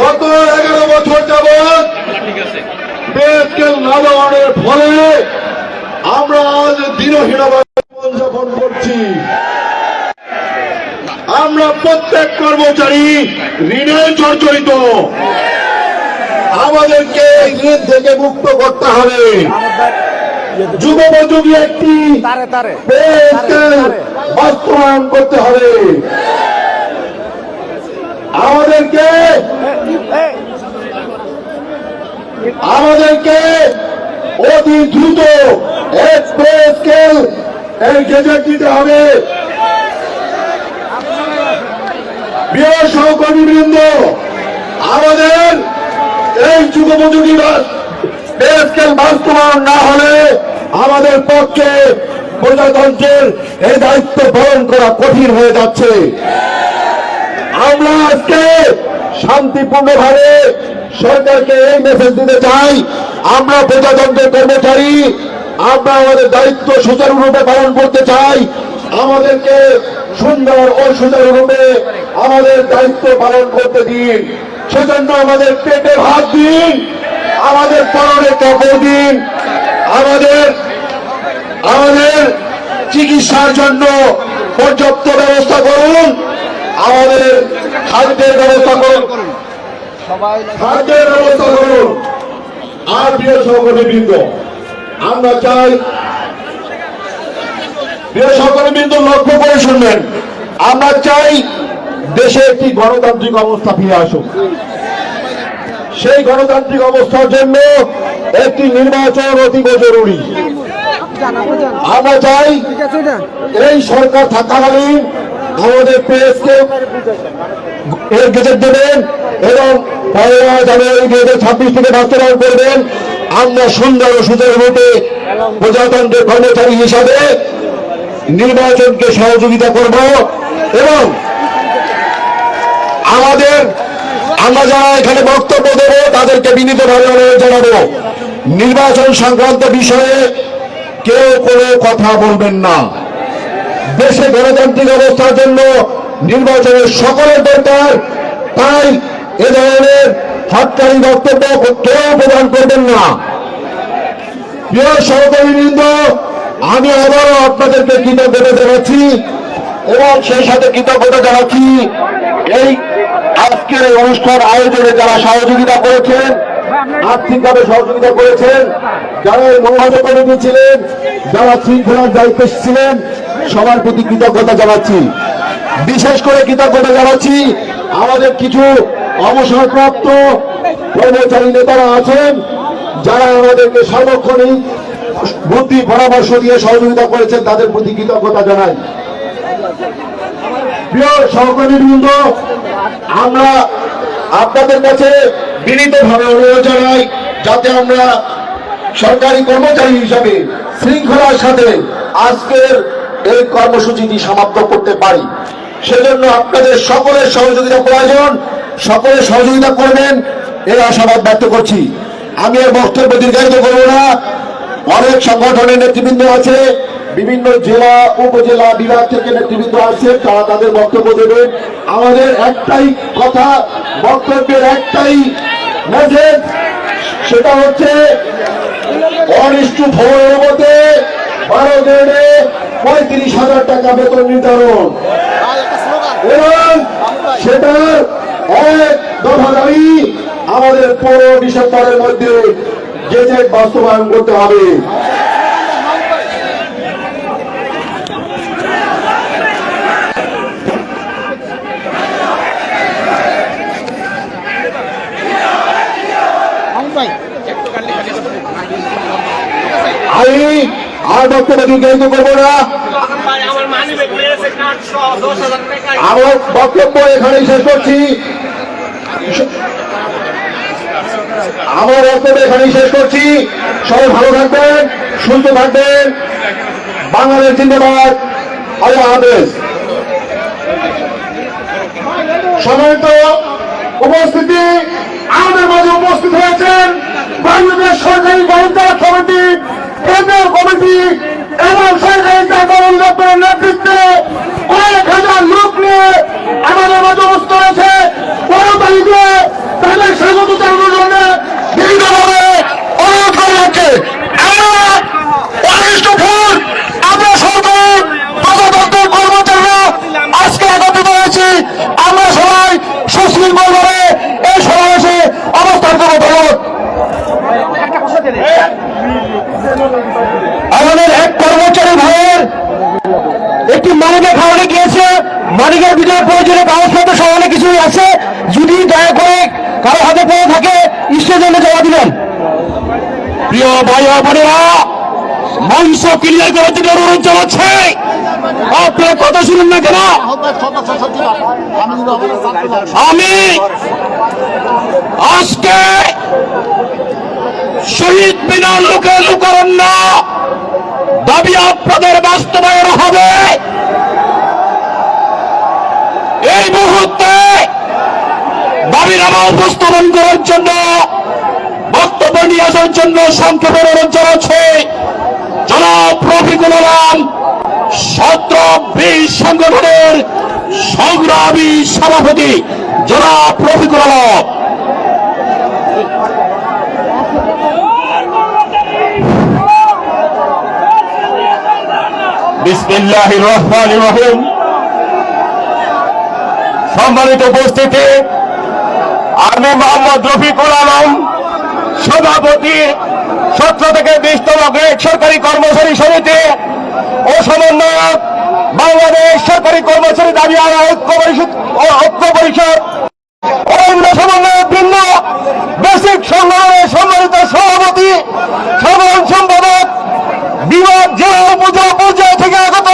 গত এগারো বছর যাবৎ বেসকেল না দেওয়ার ফলে আমরা আজ দিনহীনভাবে জীবনযাপন করছি। আমরা প্রত্যেক কর্মচারী ঋণে জর্জরিত। আমাদেরকে ঋণ থেকে মুক্ত করতে হবে। যুগোপযোগী একটি বাস্তবায়ন করতে হবে। আমাদেরকে আমাদেরকে অতি দ্রুত এক্সপ্রেস স্কেল এই গেজেট দিতে হবে। প্রিয় সহকর্মী আমাদের এই যুগোপযোগী পে বাস্তবায়ন না হলে আমাদের পক্ষে প্রজাতন্ত্রের এই দায়িত্ব পালন করা কঠিন হয়ে যাচ্ছে। আমরা আজকে শান্তিপূর্ণভাবে সরকারকে এই মেসেজ দিতে চাই। আমরা প্রজাতন্ত্রের কর্মচারী, আমরা আমাদের দায়িত্ব সুচারুরূপে পালন করতে চাই। আমাদেরকে সুন্দর ও সুচারুরূপে আমাদের দায়িত্ব পালন করতে দিন। সেজন্য আমাদের পেটে ভাত দিন, আমাদের পরনে কাপড় দিন, আমাদের আমাদের চিকিৎসার জন্য পর্যাপ্ত ব্যবস্থা করুন। আমাদের খাদ্যের ব্যবস্থা করুন। খাদ্যের ব্যবস্থা করুন। আর প্রিয় সহকর্মী বৃন্দ আমরা চাই প্রিয় সহকর্মী বৃন্দ লক্ষ্য করে শুনবেন। আমরা চাই দেশে একটি গণতান্ত্রিক অবস্থা ফিরে আসুক। সেই গণতান্ত্রিক অবস্থার জন্য একটি নির্বাচন অতীব জরুরি। আমরা চাই এই সরকার থাকাকালীন আমাদের প্রেসকে এর গেজেট দেবেন এবং জানুয়ারি দুই হাজার ছাব্বিশ থেকে বাস্তবায়ন করবেন। আমরা সুন্দর ও প্রজাতন্ত্রের কর্মচারী হিসাবে নির্বাচনকে সহযোগিতা করব এবং আমাদের, আমরা যারা এখানে বক্তব্য দেব, তাদেরকে বিনীতভাবে অনুরোধ জানাব। নির্বাচন সংক্রান্ত বিষয়ে কেউ কোনো কথা বলবেন না। দেশে গণতান্ত্রিক অবস্থার জন্য নির্বাচনের সকলের দরকার। তাই এ ধরনের হটকারী বক্তব্য কেউ প্রদান করবেন না। প্রিয় সহকারী বৃন্দ, আমি আবারও আপনাদেরকে কৃতজ্ঞতা জানাচ্ছি এবং সেই সাথে কৃতজ্ঞতা জানাচ্ছি এই আজকের এই অনুষ্ঠান আয়োজনে যারা সহযোগিতা করেছেন, আর্থিকভাবে সহযোগিতা করেছেন, যারা এই মহাজ কমিটি ছিলেন, যারা শৃঙ্খলার দায়িত্বে ছিলেন সবার প্রতি কৃতজ্ঞতা জানাচ্ছি। বিশেষ করে কৃতজ্ঞতা জানাচ্ছি আমাদের কিছু অবসরপ্রাপ্ত কর্মচারী নেতারা আছেন, যারা আমাদেরকে সার্বক্ষণিক বুদ্ধি পরামর্শ দিয়ে সহযোগিতা করেছেন, তাদের প্রতি কৃতজ্ঞতা জানাই। প্রিয় সহকর্মী বৃন্দ আমরা আপনাদের কাছে বিনীতভাবে অনুরোধ জানাই, যাতে আমরা সরকারি কর্মচারী হিসাবে শৃঙ্খলার সাথে আজকের এই কর্মসূচিটি সমাপ্ত করতে পারি, সেজন্য আপনাদের সকলের সহযোগিতা প্রয়োজন। সকলের সহযোগিতা করবেন এই আশাবাদ ব্যক্ত করছি। আমি এর বক্তব্য দীর্ঘায়িত করব না। অনেক সংগঠনের নেতৃবৃন্দ আছে, বিভিন্ন জেলা, উপজেলা, বিভাগ থেকে নেতৃবৃন্দ আছে তারা তাদের বক্তব্য দেবেন। আমাদের একটাই কথা, বক্তব্যের একটাই মেসেজ সেটা হচ্ছে, অনিষ্টু মধ্যে বারো গ্রেডে পঁয়ত্রিশ হাজার টাকা বেতন নির্ধারণ। এবং সেটার এক দফা দাবি আমাদের পনেরো ডিসেম্বরের মধ্যে যে যে বাস্তবায়ন করতে হবে আমি ভাই আমি আর বক্তব্য দীর্ঘায়িত না। আমার বক্তব্য এখানেই শেষ করছি। আমার বক্তব্য এখানেই শেষ করছি। সবাই ভালো থাকবেন, সুস্থ থাকবেন। বাংলাদেশ জিন্দাবাদ। আল্লাহ হাফেজ। উপস্থিতি, আমাদের মাঝে উপস্থিত হয়েছেন বাংলাদেশ সরকারি গণতন্ত্র কমিটি মানিকে খাওয়ানো গিয়েছে। মানিকের ভিতরে প্রয়োজনে কাগজপত্র সহ অনেক কিছুই আছে। যদি দয়া করে কারও হাতে পেয়ে থাকে স্টেজে জমা দিলেন প্রিয় ভাই বোনেরা, মাংস ক্লিয়ার করার জন্য অনুরোধ জানাচ্ছে। আপনার কথা শুনুন না কেন? আমি আজকে শহীদ বিনা লোকে লোকারণ্য দাবি আপনাদের বাস্তবায়ন হবে। এই মুহূর্তে দাবিনামা উপস্থাপন করার জন্য, বক্তব্য নিয়ে আসার জন্য সংক্ষেপে অনুরোধ জানাচ্ছে। জনাব রফিকুল আলম সত্র বিশ সংগঠনের সংগ্রামী সভাপতি, জনাব রফিকুল আলম। বিসমিল্লাহ রহমান রহিম। সম্মানিত উপস্থিতি, আমি মোহাম্মদ রফিকুল আলম, সভাপতি, সতেরো থেকে বিশতম গ্রেড সরকারি কর্মচারী সমিতি ও সমন্বয়ক, বাংলাদেশ সরকারি কর্মচারী দাবি আদায় ঐক্য পরিষদ ও ঐক্য পরিষদ। অন্য সমন্বয়ক বৃন্দ, বেসিক সংগঠনের সম্মানিত সভাপতি, সাধারণ সম্পাদক, বিভাগ জেলা উপজেলা পর্যায় থেকে আগত,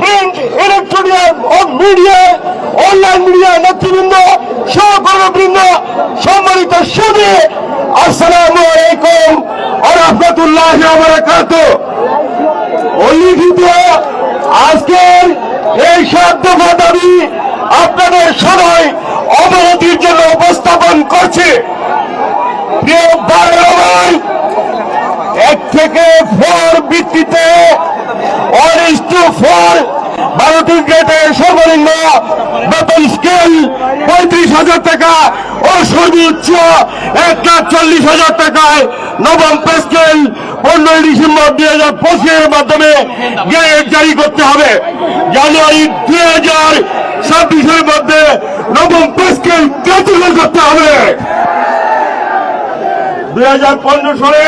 প্রিন্ট ইলেকট্রনিক ও মিডিয়া অনলাইন মিডিয়া নেতৃবৃন্দ সম্মানিত আলাইকুম ও রহমতুল্লাহ বারাকাত উল্লিখিত আজকের এই দফা দাবি আপনাদের সবাই অবনতির জন্য উপস্থাপন করছে। এক থেকে ফোর ভিত্তিতে ওয়ান ইস টু ফোর বারোটি গ্রেডের সর্বনিম্ন বেতন স্কেল পঁয়ত্রিশ হাজার টাকা ও সর্বোচ্চ এক লাখ চল্লিশ হাজার টাকায় নবম পে স্কেল পনেরোই ডিসেম্বর দুই হাজার পঁচিশের মাধ্যমে গ্রেড জারি করতে হবে। জানুয়ারি দুই হাজার ছাব্বিশের মধ্যে নবম পে স্কেল কার্যকর করতে হবে। দুই হাজার পনেরো সালে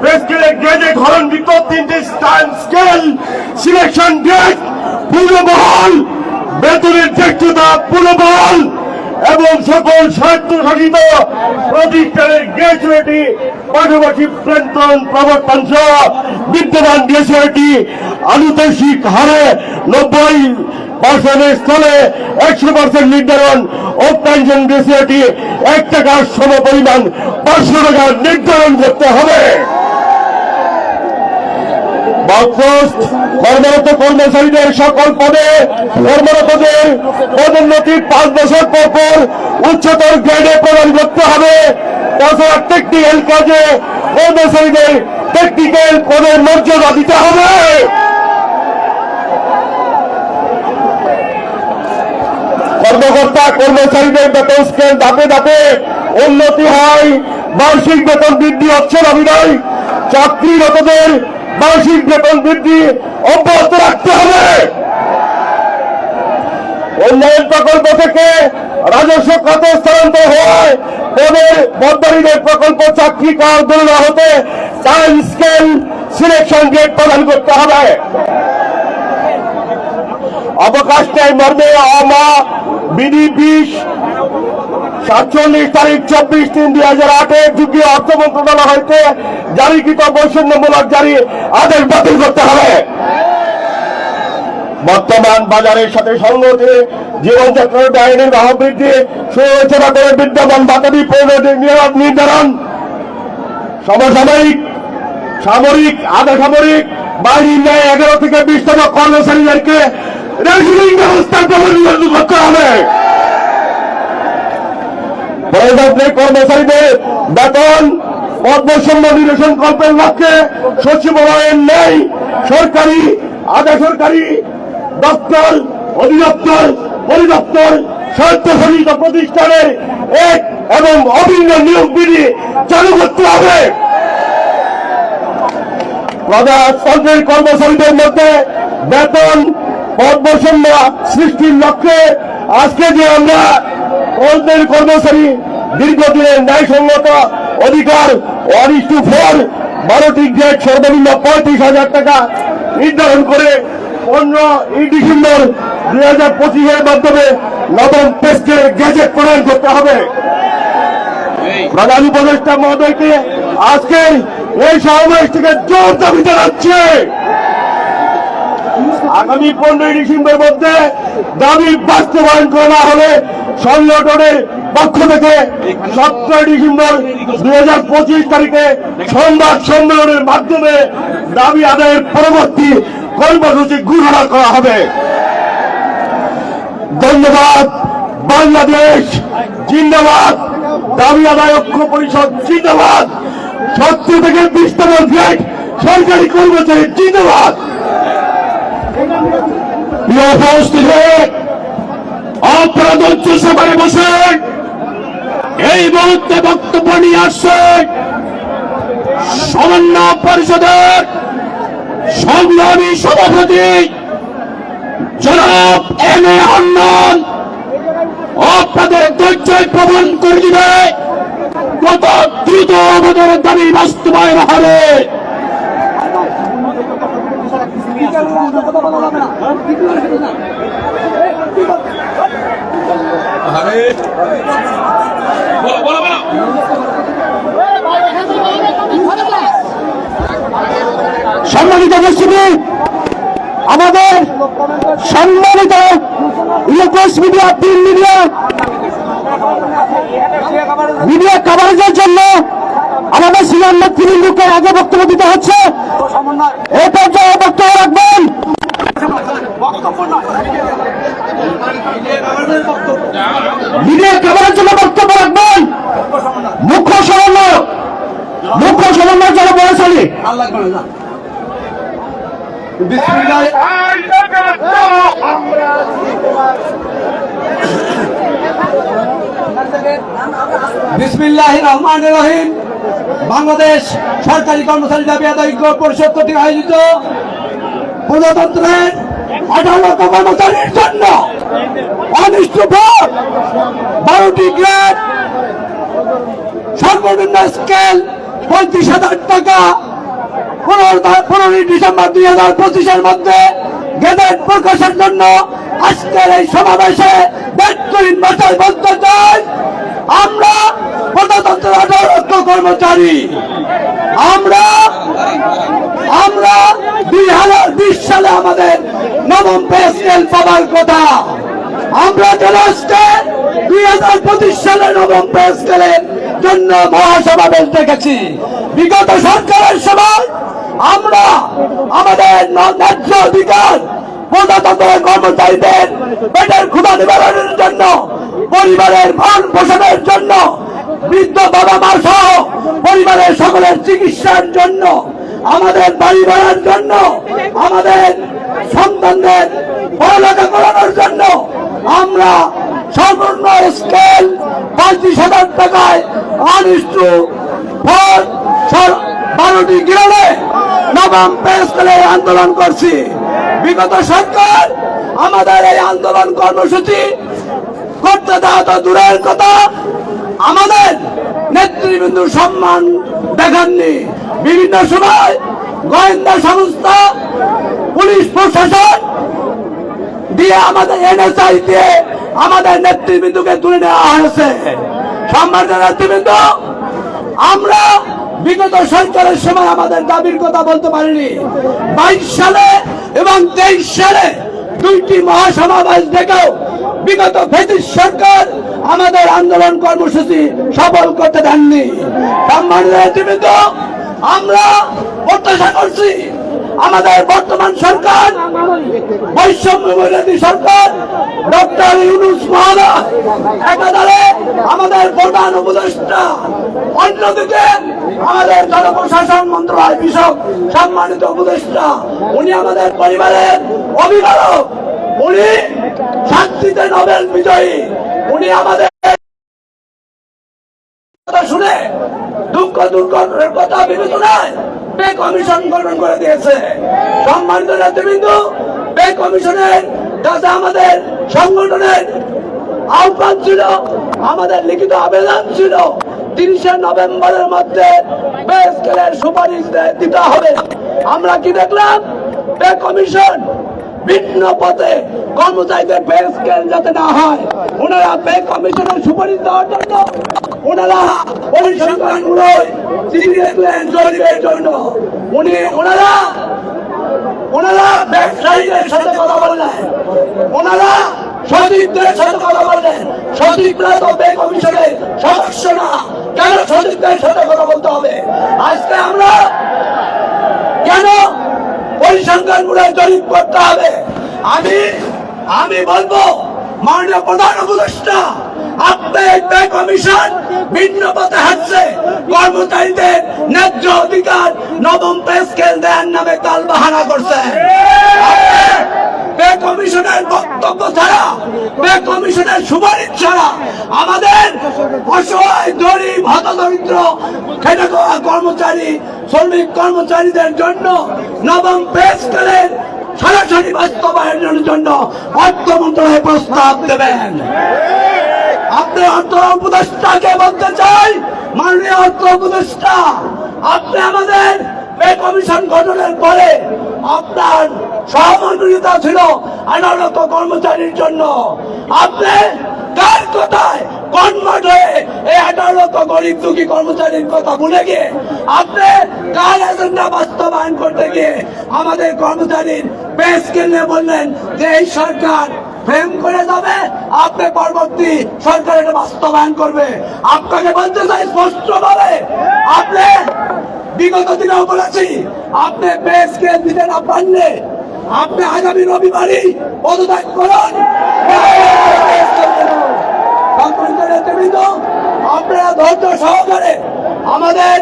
প্রেস স্কেলের গ্রেডে ধরন বিকল্প তিনটি স্কেল সিলেকশন গ্রেড পুনর্বহাল, বেতনের জ্যেষ্ঠতা পুনর্বহাল এবং সকল স্বায়ত্তশাসিত প্রতিষ্ঠানের গ্র্যাজুয়েটি পাশাপাশি বেতন প্রবর্তন সহ বিদ্যমান গ্র্যাজুয়েটি আনুতোষিক হারে নব্বই পার্সেন্টের স্থলে একশো পার্সেন্ট নির্ধারণ ও পেনশন গ্র্যাজুয়েটি এক টাকার সম পরিমাণ পাঁচশো টাকা নির্ধারণ করতে হবে। বাউপোস্ট কর্মরত কর্মচারীদের সকল পদে কর্মরতদের পদোন্নতি পাঁচ বছর পর পর উচ্চতর গ্রেডে প্রদান করতে হবে। তাছাড়া টেকনিক্যাল কাজে কর্মচারীদের টেকনিক্যাল পদের মর্যাদা দিতে হবে। কর্মকর্তা কর্মচারীদের বেতন স্কেল ধাপে ধাপে উন্নতি হয়। বার্ষিক বেতন বৃদ্ধি হচ্ছে না বিনয়। চাকরিরতদের বার্ষিক বেতন বৃদ্ধি অব্যাহত রাখতে হবে। উন্নয়ন প্রকল্প থেকে রাজস্ব খাতে স্থানান্তর হওয়ায় পদের পদ্মারীদের প্রকল্প চাকরি করার দূর হতে টাইম স্কেল সিলেকশন গ্রেড প্রদান করতে হবে। অবকাশ নেই মর্মে অমা বিধি বিশ সাতচল্লিশ তারিখ চব্বিশ তিন দুই হাজার আটের যুগীয় অর্থ মন্ত্রণালয় হইতে জারিকৃত বৈষম্যমূলক জারি আদেশ বাতিল করতে হবে বর্তমান বাজারের সাথে সঙ্গতি জীবনচক্র ব্যয়ের বাহ বৃদ্ধি সুরক্ষা করে বিদ্যমান বাতাবি পরিণতির নির্ধারণ সমসাময়িক সামরিক আধা সামরিক বাহিনীর ন্যায় এগারো থেকে বিশতম কর্মচারীদেরকে ব্যবস্থার প্রবর্তন করতে হবে বেতন নিরসন কল্পের লক্ষ্যে সচিবালয়ের নেই সরকারি, আধা সরকারি দপ্তর, অধিদপ্তর, পরিদপ্তর, স্বায়ত্তশাসিত প্রতিষ্ঠানের এক এবং অভিন্ন নিয়োগ বিধি চালু করতে হবে। প্রজাতন্ত্রের কর্মচারীদের মধ্যে বেতন পদ্মসম্য সৃষ্টির লক্ষ্যে আজকে যে আমরা কর্মচারী দীর্ঘদিনের ন্যায়সঙ্গত অধিকার ওয়ান টু ফোর বারোটি গ্রেড সর্বনিম্ন পঁয়ত্রিশ হাজার টাকা নির্ধারণ করে পনেরো এই ডিসেম্বর দুই হাজার পঁচিশের মাধ্যমে নবম পেস্টের গ্যাজেট প্রণয়ন করতে হবে। প্রধান উপদেষ্টা মহোদয়কে আজকে এই সমাবেশ থেকে জোর দাবি জানাচ্ছে। আগামী পনেরোই ডিসেম্বর মধ্যে দাবি বাস্তবায়ন করা হলে সংগঠনের পক্ষ থেকে সতেরোই ডিসেম্বর দুই হাজার পঁচিশ তারিখে সংবাদ সম্মেলনের মাধ্যমে দাবি আদায়ের পরবর্তী কর্মসূচি ঘোষণা করা হবে। ধন্যবাদ। বাংলাদেশ জিন্দাবাদ। দাবি আদায় ঐক্য পরিষদ জিন্দাবাদ। সত্তর থেকে বিশতম গ্রেড সরকারি কর্মচারী জিন্দাবাদ। আপনারা ধৈর্য সভায় বসে এই মুহূর্তে বক্তব্য নিয়ে আসছে সমন্বয় পরিষদের সংগ্রামী সভাপতি জনাব এম এ হান্নান আপনাদের ধৈর্য প্রমাণ করে দিবে। কত দ্রুত আমাদের দাবি বাস্তবায়ন হবে। সম্মানিত উপস্থিতি আমাদের সম্মানিত electronics media print media media কভারেজের জন্য আমাদের সিনিয়র নেতৃবৃন্দকে আগে বক্তব্য দিতে হচ্ছে। এ পর্যায়ে বক্তব্য রাখবেন। মিডিয়া কভারের জন্য বক্তব্য রাখবেন মুখ্য সমন্বয়ক মুখ্য সমন্বয়ক বলেছিলেন বিসমিল্লাহ। রহমান রহিম। বাংলাদেশ সরকারি কর্মচারী দাবি আদায় পরিষদ কর্তৃক আয়োজিত প্রজাতন্ত্রের আঠারো কর্মচারীর জন্য অনিষ্ট বারোটি গ্রেড, সর্বনিম্ন স্কেল পঁয়ত্রিশ হাজার টাকা। পনেরো পনেরোই ডিসেম্বর দুই হাজার পঁচিশের মধ্যে গেজেট প্রকাশের জন্য আজকের এই সমাবেশে ব্যক্তিহীন ভাষায় বলতে চাই, আমরা প্রজাতন্ত্রের আঠারো কর্মচারী। আমরা আমরা দুই হাজার বিশ সালে আমাদের নবম পে পাওয়ার কথা। আমরা আজকে দুই হাজার পঁচিশ সালে নবম পে স্কেলের জন্য মহাসমাবেশ দেখেছি বিগত সরকারের সময় আমরা আমাদের ন্যায্য অধিকার, প্রজাতন্ত্রের কর্মচারীদের পেটের ক্ষুধা নিবারণের জন্য, পরিবারের ভরণ পোষণের জন্য, বৃদ্ধ বাবা মা সহ পরিবারের সকলের চিকিৎসার জন্য, আমাদের বাড়ি ভাড়ার জন্য, আমাদের সন্তানদের পড়ালেখা করানোর জন্য আমরা সর্বর্ণ স্কেল পঁয়ত্রিশ হাজার টাকায় অনিষ্ট বারোটি গ্রেডে নবম পে স্কেলে আন্দোলন করছি। বিগত সরকার আমাদের এই আন্দোলন কর্মসূচি করতে দেওয়া তো দূরের কথা। আমাদের নেতৃবৃন্দুর সম্মান দেখাননি। বিভিন্ন সময় গোয়েন্দা সংস্থা, পুলিশ প্রশাসন দিয়ে আমাদের এনএসআই দিয়ে আমাদের নেতৃবৃন্দকে তুলে নেওয়া হয়েছে। সম্মানিত নেতৃবৃন্দ, আমরা বিগত সরকারের সময় আমাদের দাবির কথা বলতে পারিনি। বাইশ সালে এবং তেইশ সালে দুইটি মহাসমাবেশ ডেকেও বিগত ব্রিটিশ সরকার আমাদের আন্দোলন কর্মসূচি সফল করতে দেননি। সম্মানিত আমরা প্রত্যাশা করছি আমাদের বর্তমান সরকার বৈষম্য বিরোধী সরকার, ডক্টর ইউনুস মহারাজ একাধারে আমাদের প্রধান উপদেষ্টা, অন্যদিকে আমাদের জনপ্রশাসন মন্ত্রণালয় বিষয়ক সম্মানিত উপদেষ্টা, উনি আমাদের পরিবারের অভিভাবক, উনি শান্তিতে নোবেল বিজয়ী, উনি আমাদের শুনে দুঃখ দুর্ঘটনার কথা বিবেচনায় কমিশন গঠন করে দিয়েছে। সম্মানিত নেতৃবৃন্দ কমিশনের কাছে আমাদের সংগঠনের আহ্বান ছিল, আমাদের লিখিত আবেদন ছিল, তিরিশে নভেম্বরের মধ্যে সুপারিশ দিতে হবে। আমরা কি দেখলাম? পে কমিশন ভিন্ন পথে কর্মচারীদের পে স্কেল যাতে না হয়। ওনারা পে কমিশনের সুপারিশ দেওয়ার জন্য ওনারা পরিসংখ্যানগুলোয় চিঠি লিখলেন জরিপের জন্য। উনি ওনারা ওনারা ব্যবসায়ীদের সাথে কথা বললেন। ওনারা সচিবদের সাথে কথা বললেন। সচিবরা তো বে কমিশনের সদস্য না, কেন সচিবদের সাথে কথা বলতে হবে? আজকে আমরা কেন পরিসংখ্যানগুলো জরিপ করতে হবে? আমি আমি বলব, মাননীয় প্রধান উপদেষ্টা কমিশন ভিন্ন পথে হাঁটছে। কর্মচারীদের ন্যায্য অধিকার নবম পে স্কেল পে কমিশনের বক্তব্য ছাড়া, পে কমিশনের সুপারিশ ছাড়া আমাদের অসহায়, গরিব কর্মচারী, শ্রমিক কর্মচারীদের জন্য নবম পে স্কেলের সরাসরি বাস্তবায়নের জন্য অর্থ মন্ত্রণালয় প্রস্তাব দেবেন। আপনি অর্থ উপদেষ্টাকে বলতে চাই, মাননীয় অর্থ উপদেষ্টা, আপনি আমাদের কমিশন গঠনের পরে আপনার সহমন্ত্রিতা ছিল আইনত কর্মচারীর জন্য। আপনি কার কথায় কনভার্ট হয়ে এই লক্ষ গরিব দুঃখী কর্মচারীর কথা ভুলে গিয়ে আপনি কার এজেন্ডা বাস্তবায়ন করতে গিয়ে আমাদের কর্মচারীর স্কেল নিয়ে বললেন যে এই সরকার ফ্রেম করে যাবে, আপনি পরবর্তী সরকার এটা বাস্তবায়ন করবে। আপনাকে বলতে চাই স্পষ্ট ভাবে আপনি বিগত দিনেও বলেছি, আপনি বেশ কে দিতে না পারলে আপনি আগামী রবিবারই পদত্যাগ করুন। আপনারা ধৈর্য সহকারে আমাদের,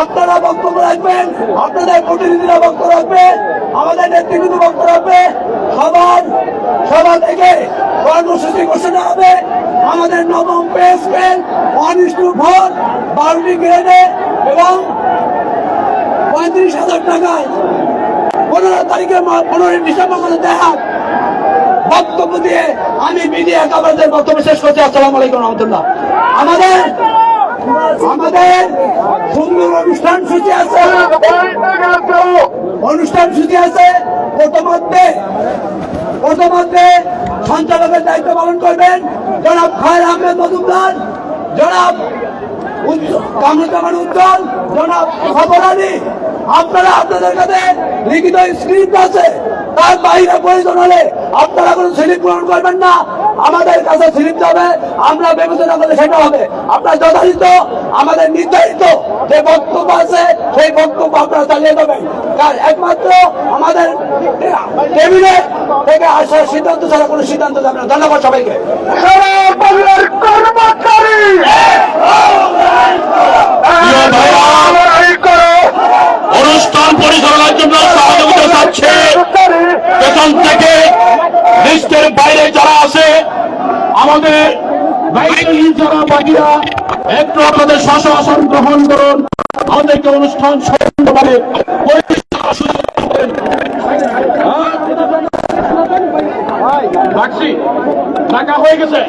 আপনারা বক্তব্য রাখবেন, আপনাদের প্রতিনিধিরা বক্তব্য রাখবে, আমাদের নেতৃবৃন্দ বক্তব্য রাখবে, সবার সভা থেকে কর্মসূচি ঘোষণা হবে। আমাদের নবম pay scale one is two four বারোটি গ্রেডে এবং পঁয়ত্রিশ হাজার টাকায় পনেরো তারিখে পনেরোই ডিসেম্বর করে দেখান বক্তব্য দিয়ে আমি মিডিয়া কাভারদের বক্তব্য শেষ করছি। আসসালামু আলাইকুম রহমতুল্লাহ। আমাদের আমাদের সুন্দর অনুষ্ঠান সূচি আছে। অনুষ্ঠান সূচি আছে প্রথমধ্যে প্রথমধ্যে সঞ্চালকের দায়িত্ব পালন করবেন জনাব খায়ের আহমেদ মজুমদার, জনাব কামরুজ্জামান উজ্জ্বল, জনাব খবর আলী। আপনারা আপনাদের কাছে লিখিত স্ক্রিপ্ট আছে, তার বাইরে প্রয়োজন হলে আপনারা কোনো শ্রেণি পূরণ করবেন না। আমাদের কাছে স্লিপ যাবে আমরা বিবেচনা করলে সেটা হবে। আপনার যথাযথ আমাদের নির্ধারিত যে বক্তব্য আছে সেই বক্তব্য আপনারা চালিয়ে যাবেন। কারণ একমাত্র আমাদের টেবিলে থেকে আসার সিদ্ধান্ত ছাড়া কোনো সিদ্ধান্ত যাবে না। ধন্যবাদ সবাইকে। অনুষ্ঠান পরিচালনার জন্য সহযোগিতা চাচ্ছে। পেছন থেকে লিস্টের বাইরে যারা আছে দায়িত্বহীন যারা বাকিরা একটু আপনাদের আসন গ্রহণ করুন। আমাদেরকে অনুষ্ঠান। হ্যাঁ? রাখছি। টাকা হয়ে গেছে।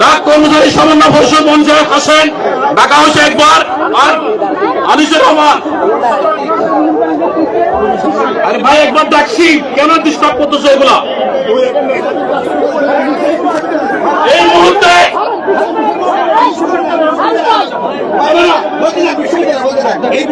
ডাক কর্মচারী সমন্বয় পরিষদ মঞ্চে আসেন ঢাকা হচ্ছে একবার। আর আনিসুর রহমান। আরে ভাই একবার ডাকছি। কেন ডিস্টার্ব করতেছো এগুলা? এই মুহূর্তে এই